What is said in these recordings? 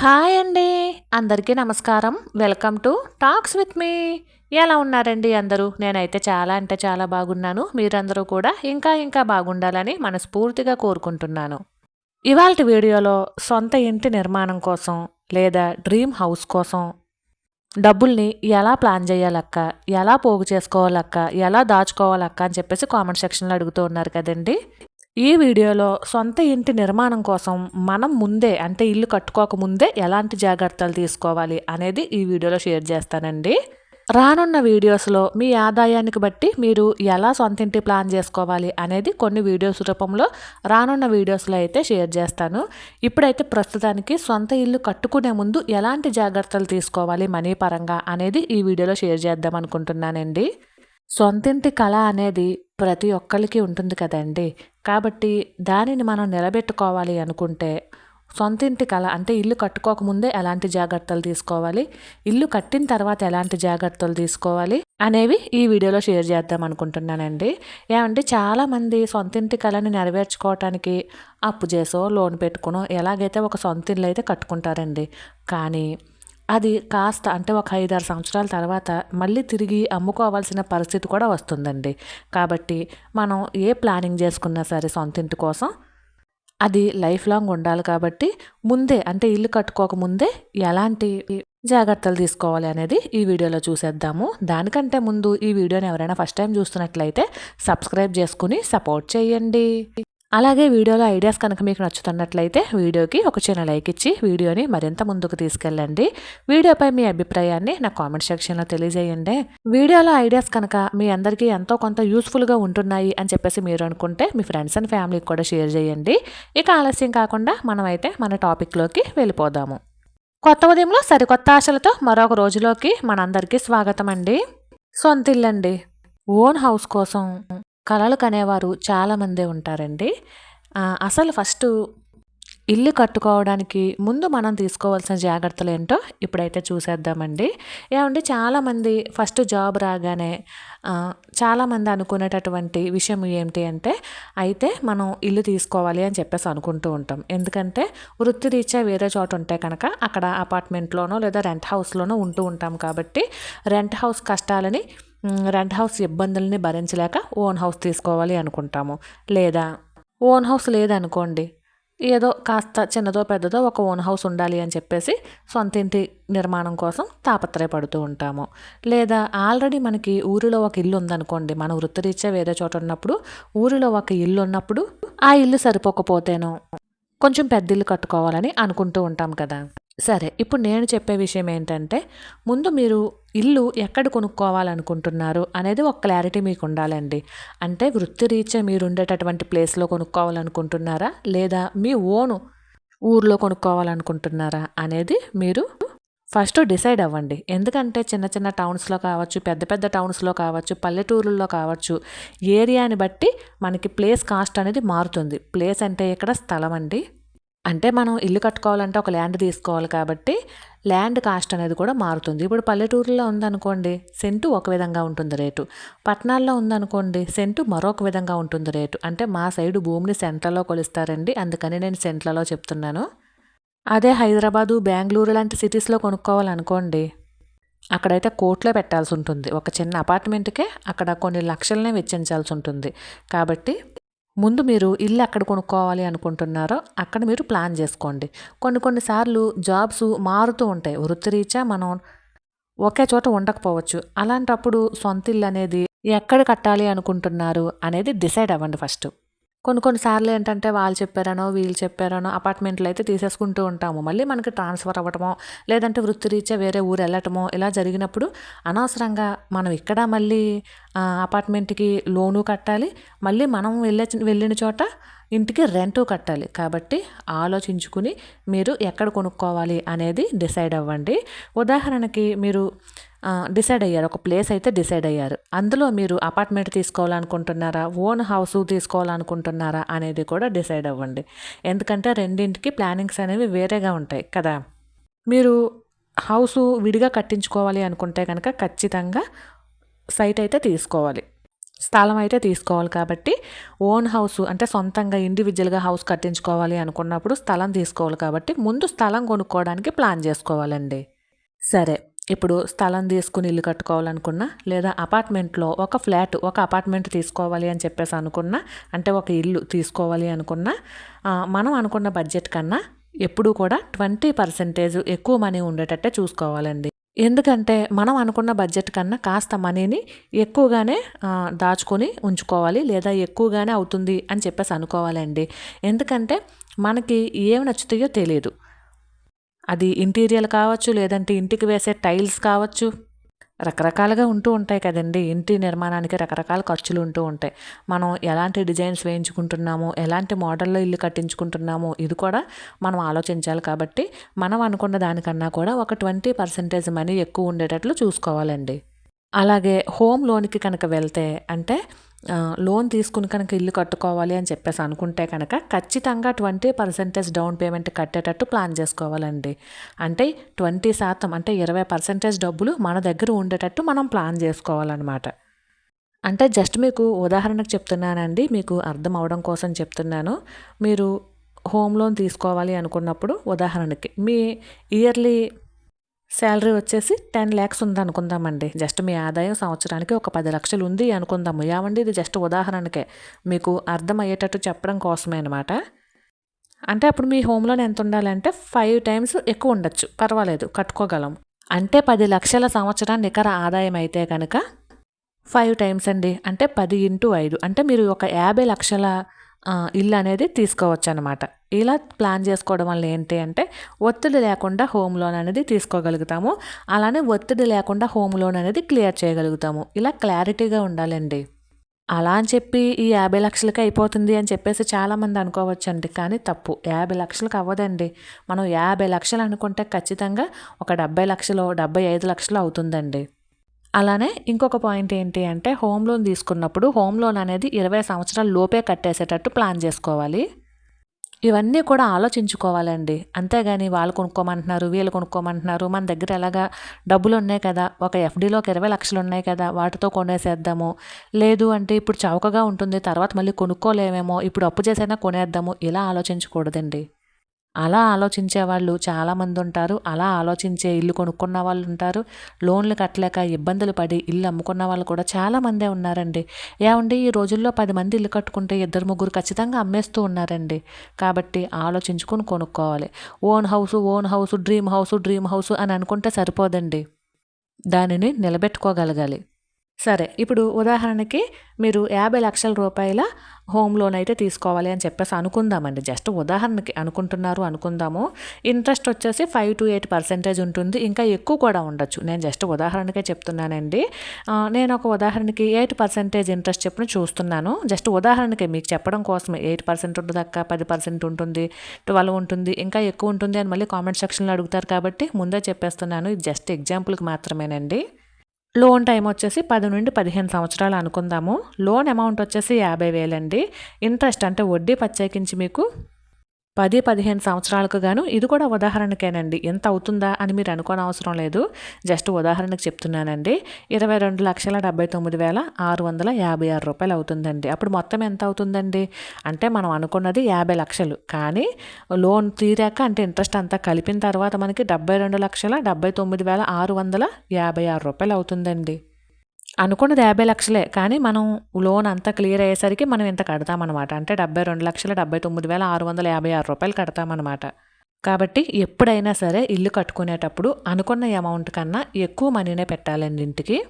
Hi అండి. అందరికీ నమస్కారం. Welcome to talks with me. ఎలా ఉన్నారండి అందరూ? నేనైతే చాలా అంటే చాలా బాగున్నాను. మీరందరూ కూడా ఇంకా ఇంకా బాగుండాలని మనస్ఫూర్తిగా కోరుకుంటున్నాను. ఇవాళ వీడియోలో సొంత ఇంటి నిర్మాణం కోసం లేదా డ్రీమ్ హౌస్ కోసం డబ్బుల్ని ఎలా ప్లాన్ చేయాలక్క? ఎలా పోగు చేసుకోవాలక్క? ఎలా దాచుకోవాలక్క? అని చెప్పేసి కామెంట్ సెక్షన్లో అడుగుతూ ఉన్నారు కదండి. ఈ వీడియోలో సొంత ఇంటి నిర్మాణం కోసం మనం ముందే అంటే ఇల్లు కట్టుకోక ముందే ఎలాంటి జాగ్రత్తలు తీసుకోవాలి అనేది ఈ వీడియోలో షేర్ చేస్తానండి. రానున్న వీడియోస్లో మీ ఆదాయానికి బట్టి మీరు ఎలా సొంత ఇంటి ప్లాన్ చేసుకోవాలి అనేది కొన్ని వీడియోస్ రూపంలో రానున్న వీడియోస్లో అయితే షేర్ చేస్తాను. ఇప్పుడైతే ప్రస్తుతానికి సొంత ఇల్లు కట్టుకునే ముందు ఎలాంటి జాగ్రత్తలు తీసుకోవాలి మనీ పరంగా అనేది ఈ వీడియోలో షేర్ చేద్దాం అనుకుంటున్నానండి. సొంతింటి కళ అనేది ప్రతి ఒక్కరికి ఉంటుంది కదండి. కాబట్టి దానిని మనం నిలబెట్టుకోవాలి అనుకుంటే సొంతింటి కళ అంటే ఇల్లు కట్టుకోకముందే ఎలాంటి జాగ్రత్తలు తీసుకోవాలి? ఇల్లు కట్టిన తర్వాత ఎలాంటి జాగ్రత్తలు తీసుకోవాలి? అనేవి ఈ వీడియోలో షేర్ చేద్దాం అనుకుంటున్నానండి. ఏమంటే చాలామంది సొంతింటి కళని నెరవేర్చుకోవటానికి అప్పు చేసో లోన్ పెట్టుకునో ఎలాగైతే ఒక సొంత ఇల్లు అయితే కట్టుకుంటారండి. కానీ అది కాస్త అంటే ఒక ఐదారు సంవత్సరాల తర్వాత మళ్ళీ తిరిగి అమ్ముకోవాల్సిన పరిస్థితి కూడా వస్తుందండి. కాబట్టి మనం ఏ ప్లానింగ్ చేసుకున్నా సరే సొంత ఇంటి కోసం అది లైఫ్ లాంగ్ ఉండాలి కాబట్టి ముందే అంటే ఇల్లు కట్టుకోక ముందే ఎలాంటి జాగ్రత్తలు తీసుకోవాలి అనేది ఈ వీడియోలో చూసేద్దాము. దానికంటే ముందు ఈ వీడియోని ఎవరైనా ఫస్ట్ టైం చూస్తున్నట్లయితే సబ్స్క్రైబ్ చేసుకుని సపోర్ట్ చేయండి. అలాగే వీడియోలో ఐడియాస్ కనుక మీకు నచ్చుతున్నట్లయితే వీడియోకి ఒక చిన్న లైక్ ఇచ్చి వీడియోని మరింత ముందుకు తీసుకెళ్ళండి. వీడియోపై మీ అభిప్రాయాన్ని నా కామెంట్ సెక్షన్లో తెలియజేయండి. వీడియోలో ఐడియాస్ కనుక మీ అందరికీ ఎంతో కొంత యూస్ఫుల్గా ఉంటున్నాయి అని చెప్పేసి మీరు అనుకుంటే మీ ఫ్రెండ్స్ అండ్ ఫ్యామిలీకి కూడా షేర్ చేయండి. ఇక ఆలస్యం కాకుండా మనమైతే మన టాపిక్లోకి వెళ్ళిపోదాము. కొత్త ఉదయంలో సరికొత్త ఆశలతో మరొక రోజులోకి మనందరికీ స్వాగతం అండి సొంతిల్లండి. ఓన్ హౌస్ కోసం. కళలు కనేవారు చాలామందే ఉంటారండి. అసలు ఫస్ట్ ఇల్లు కట్టుకోవడానికి ముందు మనం తీసుకోవాల్సిన జాగ్రత్తలు ఏంటో ఇప్పుడైతే చూసేద్దామండి. ఏమండి చాలామంది ఫస్ట్ జాబ్ రాగానే చాలామంది అనుకునేటటువంటి విషయం ఏంటి అంటే అయితే మనం ఇల్లు తీసుకోవాలి అని చెప్పేసి అనుకుంటూ ఉంటాం. ఎందుకంటే వృత్తిరీత్యా వేరే చోట ఉంటే కనుక అక్కడ అపార్ట్మెంట్లోనో లేదా రెంట్ హౌస్లోనో ఉంటూ ఉంటాం కాబట్టి రెంట్ హౌస్ కష్టాలని రెంట్ హౌస్ ఇబ్బందుల్ని భరించలేక ఓన్ హౌస్ తీసుకోవాలి అనుకుంటాము. లేదా ఓన్ హౌస్ లేదనుకోండి ఏదో కాస్త చిన్నదో పెద్దదో ఒక ఓన్ హౌస్ ఉండాలి అని చెప్పేసి సొంత ఇంటి నిర్మాణం కోసం తాపత్రయపడుతూ ఉంటాము. లేదా ఆల్రెడీ మనకి ఊరిలో ఒక ఇల్లు ఉందనుకోండి మన వృత్తిరీత్యా వేరే చోట ఉన్నప్పుడు ఊరిలో ఒక ఇల్లు ఉన్నప్పుడు ఆ ఇల్లు సరిపోకపోతేనో కొంచెం పెద్ద ఇల్లు కట్టుకోవాలని అనుకుంటూ ఉంటాం కదా. సరే ఇప్పుడు నేను చెప్పే విషయం ఏంటంటే ముందు మీరు ఇల్లు ఎక్కడ కొనుక్కోవాలనుకుంటున్నారు అనేది ఒక క్లారిటీ మీకు ఉండాలండి. అంటే వృత్తిరీత్యా మీరు ఉండేటటువంటి ప్లేస్లో కొనుక్కోవాలనుకుంటున్నారా? లేదా మీ ఓను ఊర్లో కొనుక్కోవాలనుకుంటున్నారా? అనేది మీరు ఫస్ట్ డిసైడ్ అవ్వండి. ఎందుకంటే చిన్న చిన్న టౌన్స్లో కావచ్చు పెద్ద పెద్ద టౌన్స్లో కావచ్చు పల్లెటూరుల్లో కావచ్చు ఏరియాని బట్టి మనకి ప్లేస్ కాస్ట్ అనేది మారుతుంది. ప్లేస్ అంటే ఇక్కడ స్థలం అండి. అంటే మనం ఇల్లు కట్టుకోవాలంటే ఒక ల్యాండ్ తీసుకోవాలి కాబట్టి ల్యాండ్ కాస్ట్ అనేది కూడా మారుతుంది. ఇప్పుడు పల్లెటూరులో ఉందనుకోండి సెంటు ఒక విధంగా ఉంటుంది రేటు. పట్టణాల్లో ఉందనుకోండి సెంటు మరొక విధంగా ఉంటుంది రేటు. అంటే మా సైడు భూమిని సెంట్లలో కొలుస్తారండి. అందుకని నేను సెంట్లలో చెప్తున్నాను. అదే హైదరాబాదు బెంగళూరు లాంటి సిటీస్లో కొనుక్కోవాలనుకోండి అక్కడైతే కోట్లో పెట్టాల్సి ఉంటుంది. ఒక చిన్న అపార్ట్మెంట్కే అక్కడ కొన్ని లక్షలనే వెచ్చించాల్సి ఉంటుంది. కాబట్టి ముందు మీరు ఇల్లు ఎక్కడ కొనుక్కోవాలి అనుకుంటున్నారో అక్కడ మీరు ప్లాన్ చేసుకోండి. కొన్ని కొన్నిసార్లు జాబ్స్ మారుతూ ఉంటాయి. వృత్తిరీత్యా మనం ఒకే చోట ఉండకపోవచ్చు. అలాంటప్పుడు సొంత ఇల్లు అనేది ఎక్కడ కట్టాలి అనుకుంటున్నారు అనేది డిసైడ్ అవ్వండి ఫస్ట్. కొన్ని కొన్నిసార్లు ఏంటంటే వాళ్ళు చెప్పారనో వీళ్ళు చెప్పారనో అపార్ట్మెంట్లు అయితే తీసేసుకుంటూ ఉంటాము. మళ్ళీ మనకి ట్రాన్స్ఫర్ అవ్వటమో లేదంటే వృత్తిరీత్యా వేరే ఊరు వెళ్ళటమో ఇలా జరిగినప్పుడు అనవసరంగా మనం ఇక్కడ మళ్ళీ అపార్ట్మెంట్కి లోను కట్టాలి. మళ్ళీ మనం వెళ్ళే వెళ్ళిన చోట ఇంటికి రెంటు కట్టాలి. కాబట్టి ఆలోచించుకుని మీరు ఎక్కడ కొనుక్కోవాలి అనేది డిసైడ్ అవ్వండి. ఉదాహరణకి మీరు డిసైడ్ అయ్యారు. ఒక ప్లేస్ అయితే డిసైడ్ అయ్యారు. అందులో మీరు అపార్ట్మెంట్ తీసుకోవాలనుకుంటున్నారా? ఓన్ హౌస్ తీసుకోవాలనుకుంటున్నారా? అనేది కూడా డిసైడ్ అవ్వండి. ఎందుకంటే రెండింటికి ప్లానింగ్స్ అనేవి వేరేగా ఉంటాయి కదా. మీరు హౌస్ విడిగా కట్టించుకోవాలి అనుకుంటే కనుక ఖచ్చితంగా సైట్ అయితే తీసుకోవాలి. స్థలం అయితే తీసుకోవాలి కాబట్టి ఓన్ హౌస్ అంటే సొంతంగా ఇండివిజువల్గా హౌస్ కట్టించుకోవాలి అనుకున్నప్పుడు స్థలం తీసుకోవాలి కాబట్టి ముందు స్థలం కొనుక్కోవడానికి ప్లాన్ చేసుకోవాలండి. సరే. ఇప్పుడు స్థలం తీసుకుని ఇల్లు కట్టుకోవాలనుకున్నా లేదా అపార్ట్మెంట్లో ఒక ఫ్లాట్ ఒక అపార్ట్మెంట్ తీసుకోవాలి అని చెప్పేసి అనుకున్నా అంటే ఒక ఇల్లు తీసుకోవాలి అనుకున్నా మనం అనుకున్న బడ్జెట్ కన్నా ఎప్పుడూ కూడా ట్వంటీ పర్సెంటేజ్ ఎక్కువ మనీ ఉండేటట్టే చూసుకోవాలండి. ఎందుకంటే మనం అనుకున్న బడ్జెట్ కన్నా కాస్త మనీని ఎక్కువగానే దాచుకొని ఉంచుకోవాలి లేదా ఎక్కువగానే అవుతుంది అని చెప్పేసి అనుకోవాలండి. ఎందుకంటే మనకి ఏమి నచ్చుతాయో తెలియదు అది ఇంటీరియర్ కావచ్చు లేదంటే ఇంటికి వేసే టైల్స్ కావచ్చు. రకరకాలుగా ఉంటూ ఉంటాయి కదండి. ఇంటి నిర్మాణానికి రకరకాల ఖర్చులు ఉంటూ ఉంటాయి. మనం ఎలాంటి డిజైన్స్ వేయించుకుంటున్నాము ఎలాంటి మోడల్లో ఇల్లు కట్టించుకుంటున్నాము ఇది కూడా మనం ఆలోచించాలి కాబట్టి మనం అనుకున్న దానికన్నా కూడా ఒక ట్వంటీ పర్సెంటేజ్ మనీ ఎక్కువ ఉండేటట్లు చూసుకోవాలండి. అలాగే హోమ్ లోన్కి కనుక వెళ్తే అంటే లోన్ తీసుకుని కనుక ఇల్లు కట్టుకోవాలి అని చెప్పేసి అనుకుంటే కనుక ఖచ్చితంగా ట్వంటీ పర్సెంటేజ్ డౌన్ పేమెంట్ కట్టేటట్టు ప్లాన్ చేసుకోవాలండి. అంటే ట్వంటీ శాతం అంటే ఇరవై పర్సెంటేజ్ డబ్బులు మన దగ్గర ఉండేటట్టు మనం ప్లాన్ చేసుకోవాలన్నమాట. అంటే జస్ట్ మీకు ఉదాహరణకు చెప్తున్నానండి మీకు అర్థం అవడం కోసం చెప్తున్నాను. మీరు హోమ్ లోన్ తీసుకోవాలి అనుకున్నప్పుడు ఉదాహరణకి మీ ఇయర్లీ శాలరీ వచ్చేసి టెన్ ల్యాక్స్ ఉంది అనుకుందామండి. జస్ట్ మీ ఆదాయం సంవత్సరానికి ఒక పది లక్షలు ఉంది అనుకుందాము. ఏమండి ఇది జస్ట్ ఉదాహరణకే. మీకు అర్థమయ్యేటట్టు చెప్పడం కోసమే అనమాట అంటే అప్పుడు మీ హోమ్ లోన్ ఎంత ఉండాలంటే ఫైవ్ టైమ్స్ ఎక్కువ ఉండొచ్చు. పర్వాలేదు కట్టుకోగలం. అంటే పది లక్షల సంవత్సరం నికర ఆదాయం అయితే కనుక ఫైవ్ టైమ్స్ అండి. అంటే పది ఇంటూ ఐదు. అంటే మీరు ఒక యాభై లక్షల ఇల్లు అనేది తీసుకోవచ్చు అనమాట ఇలా ప్లాన్ చేసుకోవడం వల్ల ఏంటి అంటే ఒత్తిడి లేకుండా హోమ్ లోన్ అనేది తీసుకోగలుగుతాము. అలానే ఒత్తిడి లేకుండా హోమ్ లోన్ అనేది క్లియర్ చేయగలుగుతాము. ఇలా క్లారిటీగా ఉండాలండి. అలా అని చెప్పి ఈ యాభై లక్షలకి అయిపోతుంది అని చెప్పేసి చాలామంది అనుకోవచ్చండి. కానీ తప్పు. యాభై లక్షలకు అవ్వదండి. మనం యాభై లక్షలు అనుకుంటే ఖచ్చితంగా ఒక డెబ్బై లక్షలు డెబ్బై ఐదు లక్షలు అవుతుందండి. అలానే ఇంకొక పాయింట్ ఏంటి అంటే హోమ్ లోన్ తీసుకున్నప్పుడు హోమ్ లోన్ అనేది ఇరవై సంవత్సరాల లోపే కట్టేసేటట్టు ప్లాన్ చేసుకోవాలి. ఇవన్నీ కూడా ఆలోచించుకోవాలండి. అంతేగాని వాళ్ళు కొనుక్కోమంటున్నారు వీళ్ళు కొనుక్కోమంటున్నారు మన దగ్గర ఎలాగా డబ్బులు ఉన్నాయి కదా ఒక ఎఫ్డీలోకి ఇరవై లక్షలు ఉన్నాయి కదా వాటితో కొనేసేద్దాము. లేదు అంటే ఇప్పుడు చౌకగా ఉంటుంది తర్వాత మళ్ళీ కొనుక్కోలేమేమో ఇప్పుడు అప్పు చేసైనా కొనేద్దాము ఇలా ఆలోచించకూడదండి. అలా ఆలోచించే వాళ్ళు చాలామంది ఉంటారు. అలా ఆలోచించే ఇల్లు కొనుక్కున్న వాళ్ళు ఉంటారు. లోన్లు కట్టలేక ఇబ్బందులు పడి ఇల్లు అమ్ముకున్న వాళ్ళు కూడా చాలామందే ఉన్నారండి. ఏమండి ఈ రోజుల్లో పది మంది ఇల్లు కట్టుకుంటే ఇద్దరు ముగ్గురు ఖచ్చితంగా అమ్మేస్తూ ఉన్నారండి. కాబట్టి ఆలోచించుకొని కొనుక్కోవాలి. Own house own house dream house dream house అని అనుకుంటే సరిపోదండి. దానిని నిలబెట్టుకోగలగాలి. సరే ఇప్పుడు ఉదాహరణకి మీరు యాభై లక్షల రూపాయల హోమ్ లోన్ అయితే తీసుకోవాలి అని చెప్పేసి అనుకుందామండి. జస్ట్ ఉదాహరణకి అనుకుంటున్నారు అనుకుందాము. ఇంట్రెస్ట్ వచ్చేసి ఫైవ్ టు ఎయిట్ పర్సెంటేజ్ ఉంటుంది. ఇంకా ఎక్కువ కూడా ఉండొచ్చు. నేను జస్ట్ ఉదాహరణకే చెప్తున్నానండి. నేను ఒక ఉదాహరణకి ఎయిట్ పర్సెంటేజ్ ఇంట్రెస్ట్ చెప్పిన చూస్తున్నాను. జస్ట్ ఉదాహరణకి మీకు చెప్పడం కోసమే. ఎయిట్ పర్సెంట్ ఉంటుంది అక్క పది పర్సెంట్ ఉంటుంది ట్వెల్వ్ ఉంటుంది ఇంకా ఎక్కువ ఉంటుంది అని మళ్ళీ కామెంట్ సెక్షన్లో అడుగుతారు కాబట్టి ముందే చెప్పేస్తున్నాను. ఇది జస్ట్ ఎగ్జాంపుల్కి మాత్రమేనండి. లోన్ టైం వచ్చేసి పది నుండి పదిహేను సంవత్సరాలు అనుకుందాము. లోన్ అమౌంట్ వచ్చేసి యాభై వేలండి. ఇంట్రెస్ట్ అంటే వడ్డీ ప్రత్యేకించి మీకు పది పదిహేను సంవత్సరాలకు గాను ఇది కూడా ఉదాహరణకేనండి. ఎంత అవుతుందా అని మీరు అనుకోని అవసరం లేదు. జస్ట్ ఉదాహరణకు చెప్తున్నానండి. ఇరవై రెండు లక్షల డెబ్బై తొమ్మిది వేల ఆరు వందల యాభై ఆరు రూపాయలు అవుతుందండి. అప్పుడు మొత్తం ఎంత అవుతుందండి? అంటే మనం అనుకున్నది యాభై లక్షలు. కానీ లోన్ తీరాక అంటే ఇంట్రెస్ట్ అంతా కలిపిన తర్వాత మనకి డెబ్బై రెండు లక్షల డెబ్బై తొమ్మిది వేల ఆరు వందల యాభై ఆరు రూపాయలు అవుతుందండి. అనుకున్నది యాభై లక్షలే కానీ మనం లోన్ అంతా క్లియర్ అయ్యేసరికి మనం ఇంత కడతామన్నమాట. అంటే డెబ్బై రెండు లక్షల డెబ్బై తొమ్మిది వేల ఆరు వందల యాభై ఆరు రూపాయలు కడతామన్నమాట. కాబట్టి ఎప్పుడైనా సరే ఇల్లు కట్టుకునేటప్పుడు అనుకున్న అమౌంట్ కన్నా ఎక్కువ మనీనే పెట్టాలండి ఇంటికి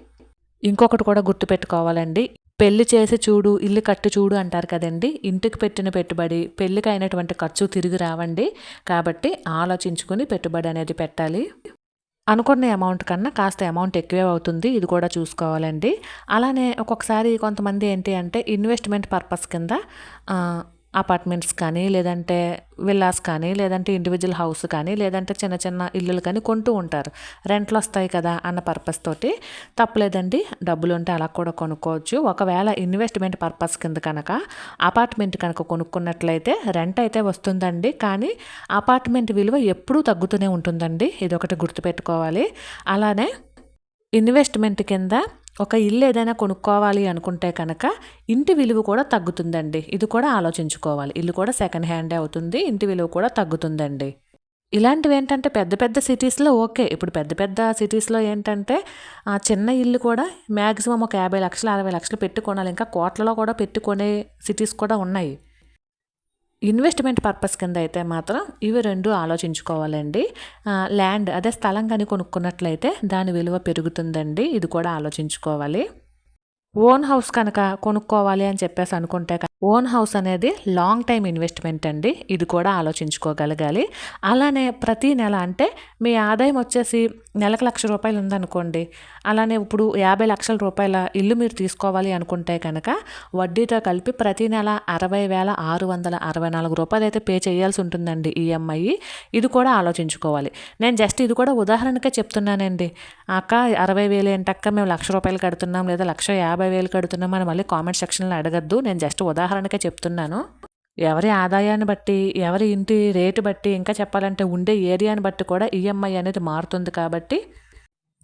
ఇంకొకటి కూడా గుర్తుపెట్టుకోవాలండి. పెళ్ళి చేసి చూడు ఇల్లు కట్టి చూడు అంటారు కదండి. ఇంటికి పెట్టిన పెట్టుబడి పెళ్ళికి అయినటువంటి ఖర్చు తిరిగి రావండి. కాబట్టి ఆలోచించుకుని పెట్టుబడి అనేది పెట్టాలి. అనుకున్న అమౌంట్ కన్నా కాస్త అమౌంట్ ఎక్కువే అవుతుంది. ఇది కూడా చూసుకోవాలండి. అలానే ఒక్కొక్కసారి కొంతమంది ఏంటి అంటే ఇన్వెస్ట్మెంట్ పర్పస్ కింద అపార్ట్మెంట్స్ కానీ లేదంటే విల్లాస్ కానీ లేదంటే ఇండివిజువల్ హౌస్ కానీ లేదంటే చిన్న చిన్న ఇల్లులు కానీ కొంటూ ఉంటారు. రెంట్లు వస్తాయి కదా అన్న పర్పస్ తోటి. తప్పలేదండి. డబ్బులు ఉంటే అలా కూడా కొనుక్కోవచ్చు. ఒకవేళ ఇన్వెస్ట్మెంట్ పర్పస్ కింద కనుక అపార్ట్మెంట్ కనుక కొనుక్కున్నట్లయితే రెంట్ అయితే వస్తుందండి. కానీ అపార్ట్మెంట్ విలువ ఎప్పుడూ తగ్గుతూనే ఉంటుందండి. ఇది ఒకటి గుర్తుపెట్టుకోవాలి. అలానే ఇన్వెస్ట్మెంట్ కింద ఒక ఇల్లు ఏదైనా కొనుక్కోవాలి అనుకుంటే కనుక ఇంటి విలువ కూడా తగ్గుతుందండి. ఇది కూడా ఆలోచించుకోవాలి. ఇల్లు కూడా సెకండ్ హ్యాండే అవుతుంది ఇంటి విలువ కూడా తగ్గుతుందండి. ఇలాంటివి ఏంటంటే పెద్ద పెద్ద సిటీస్లో ఓకే. ఇప్పుడు పెద్ద పెద్ద సిటీస్లో ఏంటంటే ఆ చిన్న ఇల్లు కూడా మ్యాక్సిమం ఒక యాభై లక్షలు అరవై లక్షలు పెట్టుకోవాలి. ఇంకా కోట్లలో కూడా పెట్టుకునే సిటీస్ కూడా ఉన్నాయి. ఇన్వెస్ట్మెంట్ పర్పస్ కింద అయితే మాత్రం ఇవి రెండు ఆలోచించుకోవాలండి. ల్యాండ్ అదే స్థలం కానీ కొనుక్కున్నట్లయితే దాని విలువ పెరుగుతుందండి. ఇది కూడా ఆలోచించుకోవాలి. ఓన్ హౌస్ కనుక కొనుక్కోవాలి అని చెప్పేసి అనుకుంటే ఓన్ హౌస్ అనేది లాంగ్ టైం ఇన్వెస్ట్మెంట్ అండి. ఇది కూడా ఆలోచించుకోగలగాలి. అలానే ప్రతి నెల అంటే మీ ఆదాయం వచ్చేసి నెలకు లక్ష రూపాయలు ఉందనుకోండి. అలానే ఇప్పుడు యాభై లక్షల రూపాయల ఇల్లు మీరు తీసుకోవాలి అనుకుంటే కనుక వడ్డీతో కలిపి ప్రతి నెల అరవై వేల ఆరు వందల అరవై నాలుగు రూపాయలు అయితే పే చేయాల్సి ఉంటుందండి ఈఎంఐ ఇది కూడా ఆలోచించుకోవాలి. నేను జస్ట్ ఇది కూడా ఉదాహరణకే చెప్తున్నానండి. అక్క అరవై వేలు ఏంటక్క? మేము లక్ష రూపాయలు కడుతున్నాం లేదా లక్ష యాభై వేలు కడుతున్నాం అని మళ్ళీ కామెంట్ సెక్షన్లో అడగద్దు. నేను జస్ట్ ఉదాహరణకే చెప్తున్నాను. ఎవరి ఆదాయాన్ని బట్టి ఎవరి ఇంటి రేటు బట్టి ఇంకా చెప్పాలంటే ఉండే ఏరియాని బట్టి కూడా ఈఎంఐ అనేది మారుతుంది కాబట్టి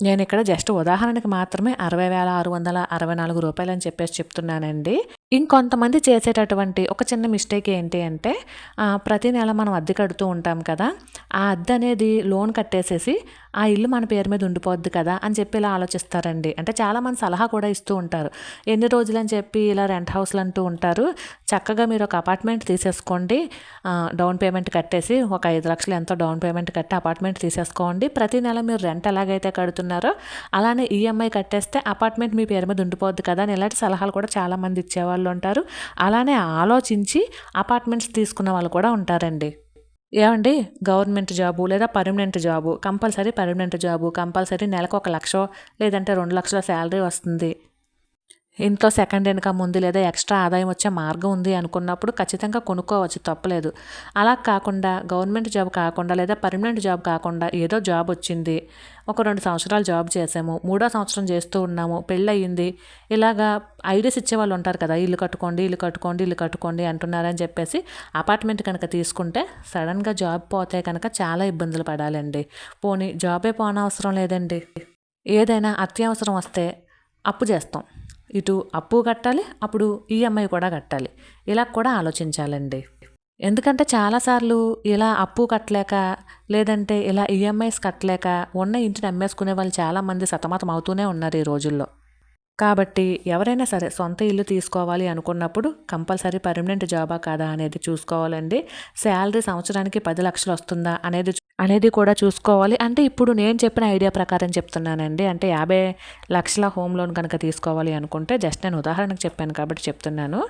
నేను ఇక్కడ జస్ట్ ఉదాహరణకి మాత్రమే అరవై వేల ఆరు వందల అరవై నాలుగు రూపాయలు అని చెప్పేసి చెప్తున్నానండి. ఇంకొంతమంది చేసేటటువంటి ఒక చిన్న మిస్టేక్ ఏంటి అంటే ప్రతి నెల మనం అద్దె కడుతూ ఉంటాం కదా ఆ అద్దె అనేది లోన్ కట్టేసేసి ఆ ఇల్లు మన పేరు మీద ఉండిపోద్ది కదా అని చెప్పి ఇలా ఆలోచిస్తారండి. అంటే చాలామంది సలహా కూడా ఇస్తూ ఉంటారు. ఎన్ని రోజులు అని చెప్పి ఇలా రెంట్ హౌస్లు అంటూ ఉంటారు. చక్కగా మీరు ఒక అపార్ట్మెంట్ తీసేసుకోండి. డౌన్ పేమెంట్ కట్టేసి ఒక ఐదు లక్షలు ఎంతో డౌన్ పేమెంట్ కట్టి అపార్ట్మెంట్ తీసేసుకోండి. ప్రతి నెల మీరు రెంట్ ఎలాగైతే కడుతున్నారు అలానే ఈఎంఐ కట్టేస్తే అపార్ట్మెంట్ మీ పేరు మీద ఉండిపోద్ది కదా అని ఇలాంటి సలహాలు కూడా చాలామంది ఇచ్చేవాళ్ళు వాళ్ళు ఉంటారు. అలానే ఆలోచించి అపార్ట్మెంట్స్ తీసుకున్న వాళ్ళు కూడా ఉంటారండి. ఏమండి? గవర్నమెంట్ జాబు లేదా permanent job? Compulsory permanent job compulsory నెలకు ఒక లక్ష లేదంటే రెండు లక్షల శాలరీ వస్తుంది. ఇంట్లో సెకండ్ ఇన్కమ్ ఉంది లేదా ఎక్స్ట్రా ఆదాయం వచ్చే మార్గం ఉంది అనుకున్నప్పుడు ఖచ్చితంగా కొనుక్కోవచ్చు తప్పలేదు. అలా కాకుండా గవర్నమెంట్ జాబ్ కాకుండా లేదా పర్మనెంట్ జాబ్ కాకుండా ఏదో జాబ్ వచ్చింది. ఒక రెండు సంవత్సరాలు జాబ్ చేసాము మూడో సంవత్సరం చేస్తూ ఉన్నాము పెళ్ళయింది. ఇలాగా ఐడియాస్ ఇచ్చే వాళ్ళు ఉంటారు కదా ఇల్లు కట్టుకోండి ఇల్లు కట్టుకోండి ఇల్లు కట్టుకోండి అంటున్నారని చెప్పేసి అపార్ట్మెంట్ కనుక తీసుకుంటే సడన్గా జాబ్ పోతే కనుక చాలా ఇబ్బందులు పడాలండి. పోనీ జాబే పోనవసరం లేదండి. ఏదైనా అత్యవసరం వస్తే అప్పు చేస్తాం. ఇటు అప్పు కట్టాలి అప్పుడు ఈఎంఐ కూడా కట్టాలి. ఇలా కూడా ఆలోచించాలండి. ఎందుకంటే చాలాసార్లు ఇలా అప్పు కట్టలేక లేదంటే ఇలా ఈఎంఐస్ కట్టలేక ఉన్న ఇంటిని అమ్మేసుకునే వాళ్ళు చాలామంది సతమతం అవుతూనే ఉన్నారు ఈ రోజుల్లో. కాబట్టి ఎవరైనా సరే సొంత ఇల్లు తీసుకోవాలి అనుకున్నప్పుడు కంపల్సరీ పర్మనెంట్ జాబా కాదా అనేది చూసుకోవాలండి. శాలరీ సంవత్సరానికి పది లక్షలు వస్తుందా అనేది అనేది కూడా చూసుకోవాలి. అంటే ఇప్పుడు నేను చెప్పిన ఐడియా ప్రకారం చెప్తున్నానండి. అంటే యాభై లక్షల హోమ్ లోన్ కనుక తీసుకోవాలి అనుకుంటే జస్ట్ నేను ఉదాహరణకు చెప్పాను కాబట్టి చెప్తున్నాను.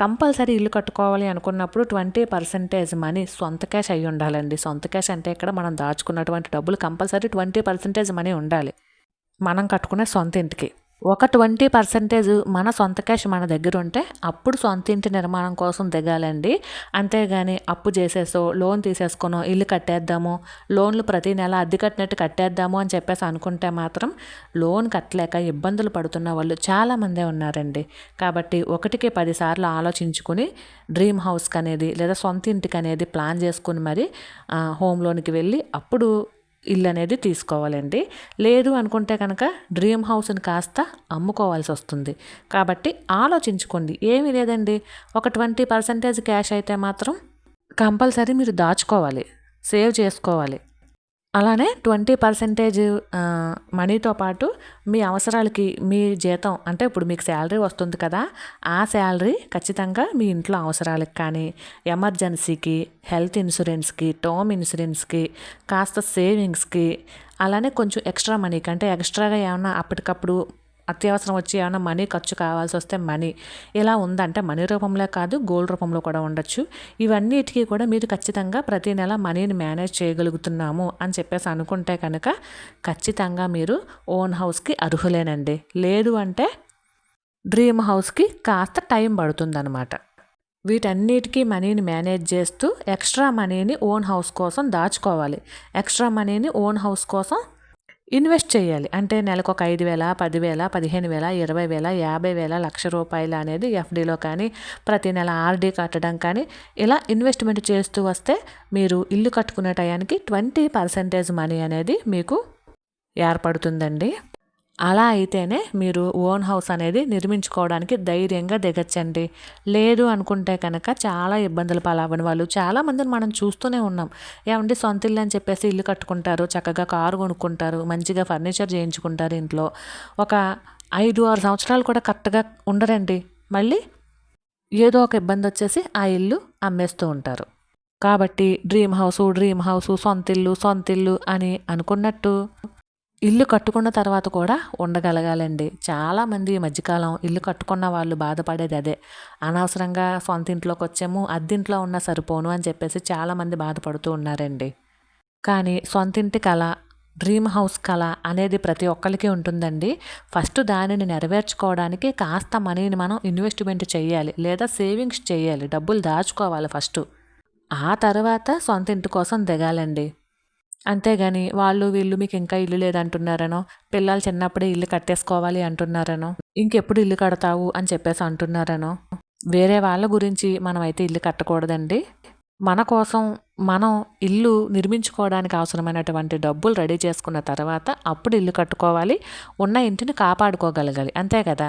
కంపల్సరీ ఇల్లు కట్టుకోవాలి అనుకున్నప్పుడు ట్వంటీ పర్సెంటేజ్ మనీ సొంత క్యాష్ అయి ఉండాలండి. సొంత క్యాష్ అంటే ఇక్కడ మనం దాచుకున్నటువంటి డబ్బులు కంపల్సరీ ట్వంటీ పర్సెంటేజ్ మనీ ఉండాలి. మనం కట్టుకునే సొంత ఇంటికి. ఒక ట్వంటీ పర్సెంటేజ్ మన సొంత క్యాష్ మన దగ్గర ఉంటే అప్పుడు సొంత ఇంటి నిర్మాణం కోసం దిగాలండి. అంతేగాని అప్పు చేసేసో లోన్ తీసేసుకునో ఇల్లు కట్టేద్దాము లోన్లు ప్రతి నెల అద్దె కట్టినట్టు కట్టేద్దాము అని చెప్పేసి అనుకుంటే మాత్రం లోన్ కట్టలేక ఇబ్బందులు పడుతున్న వాళ్ళు చాలామందే ఉన్నారండి. కాబట్టి ఒకటికి పదిసార్లు ఆలోచించుకుని డ్రీమ్ హౌస్కి అనేది లేదా సొంత ఇంటికి అనేది ప్లాన్ చేసుకుని మరి హోమ్ లోన్కి వెళ్ళి అప్పుడు ఇల్లు అనేది తీసుకోవాలండి. లేదు అనుకుంటే కనుక డ్రీమ్ హౌస్ని కాస్త అమ్ముకోవాల్సి వస్తుంది. కాబట్టి ఆలోచించుకోండి. ఏమీ లేదండి. ఒక ట్వంటీ పర్సెంటేజ్ క్యాష్ అయితే మాత్రం కంపల్సరీ మీరు దాచుకోవాలి. సేవ్ చేసుకోవాలి. అలానే ట్వంటీ పర్సెంటేజ్ మనీతో పాటు మీ అవసరాలకి మీ జీతం అంటే ఇప్పుడు మీకు శాలరీ వస్తుంది కదా ఆ శాలరీ ఖచ్చితంగా మీ ఇంట్లో అవసరాలకు కానీ ఎమర్జెన్సీకి హెల్త్ ఇన్సూరెన్స్కి టర్మ్ ఇన్సూరెన్స్కి కాస్త సేవింగ్స్కి అలానే కొంచెం ఎక్స్ట్రా మనీకి అంటే ఎక్స్ట్రాగా ఏమన్నా అప్పటికప్పుడు అత్యవసరం వచ్చి ఏమైనా మనీ ఖర్చు కావాల్సి వస్తే మనీ. ఇలా ఉందంటే మనీ రూపంలో కాదు గోల్డ్ రూపంలో కూడా ఉండొచ్చు. ఇవన్నిటికీ కూడా మీరు ఖచ్చితంగా ప్రతి నెల మనీని మేనేజ్ చేయగలుగుతున్నాము అని చెప్పేసి అనుకుంటే కనుక ఖచ్చితంగా మీరు ఓన్ హౌస్కి అర్హులేనండి. లేదు అంటే డ్రీమ్ హౌస్కి కాస్త టైం పడుతుందన్నమాట. వీటన్నిటికీ మనీని మేనేజ్ చేస్తూ ఎక్స్ట్రా మనీని ఓన్ హౌస్ కోసం దాచుకోవాలి. ఎక్స్ట్రా మనీని ఓన్ హౌస్ కోసం ఇన్వెస్ట్ చేయాలి. అంటే నెలకు ఒక ఐదు వేల పదివేల పదిహేను వేల ఇరవై వేల యాభై వేల లక్ష రూపాయలు అనేది ఎఫ్డీలో కానీ ప్రతి నెల ఆర్డీ కట్టడం కానీ ఇలా ఇన్వెస్ట్మెంట్ చేస్తూ వస్తే మీరు ఇల్లు కట్టుకునే టయానికి ట్వంటీ పర్సెంటేజ్ మనీ అనేది మీకు ఏర్పడుతుందండి. అలా అయితేనే మీరు ఓన్ హౌస్ అనేది నిర్మించుకోవడానికి ధైర్యంగా దిగచ్చండి. లేదు అనుకుంటే కనుక చాలా ఇబ్బందులు పాలవని వాళ్ళు చాలామందిని మనం చూస్తూనే ఉన్నాం. ఏమంటే సొంత ఇల్లు అని చెప్పేసి ఇల్లు కట్టుకుంటారు చక్కగా కారు కొనుక్కుంటారు మంచిగా ఫర్నిచర్ చేయించుకుంటారు ఇంట్లో. ఒక ఐదు ఆరు సంవత్సరాలు కూడా కరెక్ట్గా ఉండరండి. మళ్ళీ ఏదో ఒక ఇబ్బంది వచ్చేసి ఆ ఇల్లు అమ్మేస్తూ ఉంటారు. కాబట్టి డ్రీమ్ హౌస్ డ్రీమ్ హౌస్ సొంత ఇల్లు సొంత ఇల్లు అని అనుకున్నట్టు ఇల్లు కట్టుకున్న తర్వాత కూడా ఉండగలగాలండి. చాలామంది ఈ మధ్యకాలం ఇల్లు కట్టుకున్న వాళ్ళు బాధపడేది అదే. అనవసరంగా సొంత ఇంట్లోకి వచ్చాము అద్దింట్లో ఉన్న సరిపోను అని చెప్పేసి చాలామంది బాధపడుతూ ఉన్నారండి. కానీ సొంత ఇంటి కళ డ్రీమ్ హౌస్ కళ అనేది ప్రతి ఒక్కరికి ఉంటుందండి. ఫస్ట్ దానిని నెరవేర్చుకోవడానికి కాస్త మనీని మనం ఇన్వెస్ట్మెంట్ చేయాలి లేదా సేవింగ్స్ చేయాలి డబ్బులు దాచుకోవాలి ఫస్ట్. ఆ తర్వాత సొంత ఇంటి కోసం దిగాలండి. అంతేగాని వాళ్ళు వీళ్ళు మీకు ఇంకా ఇల్లు లేదంటున్నారనో పిల్లలు చిన్నప్పుడే ఇల్లు కట్టేసుకోవాలి అంటున్నారనో ఇంకెప్పుడు ఇల్లు కడతావు అని చెప్పేసి అంటున్నారనో వేరే వాళ్ళ గురించి మనం అయితే ఇల్లు కట్టకూడదండి. మన కోసం మనం ఇల్లు నిర్మించుకోవడానికి అవసరమైనటువంటి డబ్బులు రెడీ చేసుకున్న తర్వాత అప్పుడు ఇల్లు కట్టుకోవాలి ఉన్న ఇంటిని కాపాడుకోగలగాలి. అంతే కదా?